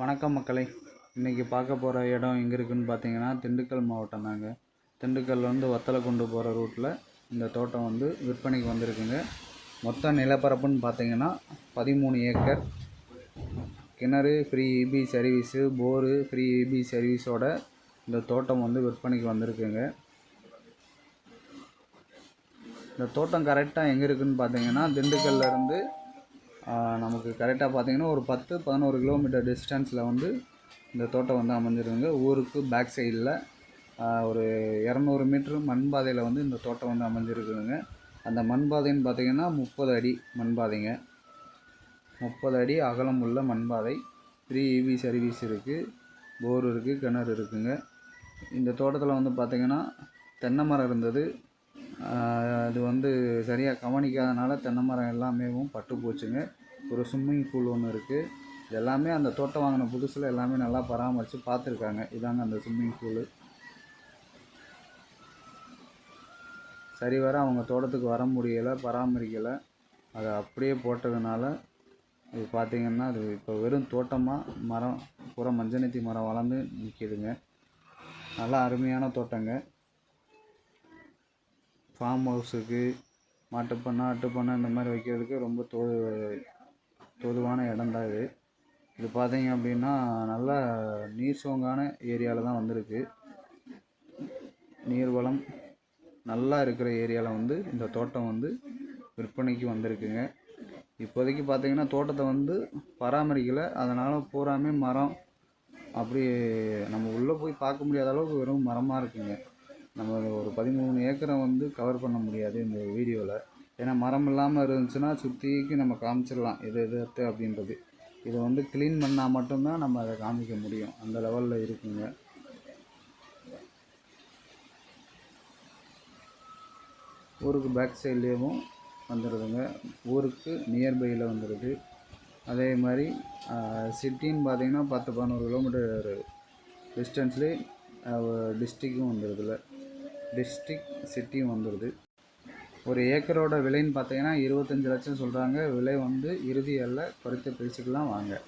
வணக்கம் மக்களை. இன்றைக்கி பார்க்க போகிற இடம் எங்கே இருக்குதுன்னு பார்த்தீங்கன்னா திண்டுக்கல் மாவட்டம் தாங்க. திண்டுக்கல் வந்து வத்தலை கொண்டு போகிற ரூட்டில் இந்த தோட்டம் வந்து விற்பனைக்கு வந்திருக்குங்க. மொத்த நிலப்பரப்புன்னு பார்த்தீங்கன்னா பதிமூணு ஏக்கர். கிணறு free EB service bore free EB சர்வீஸோட இந்த தோட்டம் வந்து விற்பனைக்கு வந்திருக்குங்க. இந்த தோட்டம் கரெக்டாக எங்கே இருக்குதுன்னு பார்த்தீங்கன்னா திண்டுக்கல்லேருந்து நமக்கு கரெக்டாக பார்த்தீங்கன்னா ஒரு பத்து பதினோரு கிலோமீட்டர் டிஸ்டன்ஸில் வந்து இந்த தோட்டம் வந்து அமைஞ்சிருங்க ஊருக்கு பேக் சைடில் ஒரு இரநூறு மீட்ரு மண்பாதையில் வந்து இந்த தோட்டம் வந்து அமைஞ்சிருக்குதுங்க. அந்த மண்பாதைன்னு பார்த்தீங்கன்னா முப்பது அடி மண்பாதைங்க முப்பது அடி அகலம் உள்ள மண்பாதை ஃப்ரீ இவி சர்வீஸ் இருக்குது போர் இருக்குது கிணறு இருக்குங்க. இந்த தோட்டத்தில் வந்து பார்த்திங்கன்னா தென்னை மரம் இருந்தது. அது வந்து சரியாக கவனிக்காதனால தென்னை மரம் எல்லாமேவும் பட்டு போச்சுங்க. ஒரு ஸ்விம்மிங் பூல் ஒன்று இருக்குது இது எல்லாமே அந்த தோட்டம் வாங்கின புதுசில் எல்லாமே நல்லா பராமரித்து பார்த்துருக்காங்க இதாங்க அந்த ஸ்விம்மிங் பூலு சரி வர அவங்க தோட்டத்துக்கு வர முடியலை பராமரிக்கலை. அதை அப்படியே போட்டதுனால இது பார்த்திங்கன்னா அது இப்போ வெறும் தோட்டமாக மரம் பூரா மஞ்சனத்தி மரம் வளர்ந்து நிற்கிதுங்க நல்லா அருமையான தோட்டங்க. ஃபார்ம் ஹவுஸுக்கு மாட்டுப்பண்ணை ஆட்டுப்பண்ணை இந்த மாதிரி வைக்கிறதுக்கு ரொம்ப தோ தொதுவான இடம் தான் இது. இது பார்த்தீங்க அப்படின்னா நல்லா நீர் சோங்கான ஏரியாவில் தான் வந்திருக்கு. நீர் வளம் நல்லா இருக்கிற ஏரியாவில் வந்து இந்த தோட்டம் வந்து விற்பனைக்கு வந்திருக்குங்க. இப்போதைக்கு பார்த்தீங்கன்னா தோட்டத்தை வந்து பராமரிக்கலை. அதனால் பூராமே மரம். அப்படி நம்ம உள்ளே போய் பார்க்க முடியாத அளவுக்கு வெறும் மரமாக இருக்குங்க. நம்ம ஒரு பதிமூணு ஏக்கரை வந்து கவர் பண்ண முடியாது இந்த வீடியோவில் ஏன்னா மரம் இல்லாமல் இருந்துச்சுன்னா சுற்றிக்கு நம்ம காமிச்சிடலாம் எது எதிர்த்து அப்படின்றது. இதை வந்து க்ளீன் பண்ணால் மட்டும்தான் நம்ம அதை காமிக்க முடியும். அந்த லெவலில் இருக்குங்க. ஊருக்கு பேக் சைட்லேயும் வந்துடுதுங்க ஊருக்கு நியர்பையில் வந்துடுது அதே மாதிரி சிட்டின்னு பார்த்தீங்கன்னா பத்து பதினோரு கிலோமீட்டர் டிஸ்டன்ஸ்லேயே டிஸ்ட்ரிக்கும் வந்துடுதுல டிஸ்ட்ரிக் சிட்டியும் வந்துடுது ஒரு ஏக்கரோட விலைன்னு பார்த்தீங்கன்னா இருபத்தஞ்சி லட்சம் சொல்கிறாங்க விலை வந்து இறுதி அல்ல குறைத்து பேசிக்கலாம் வாங்க.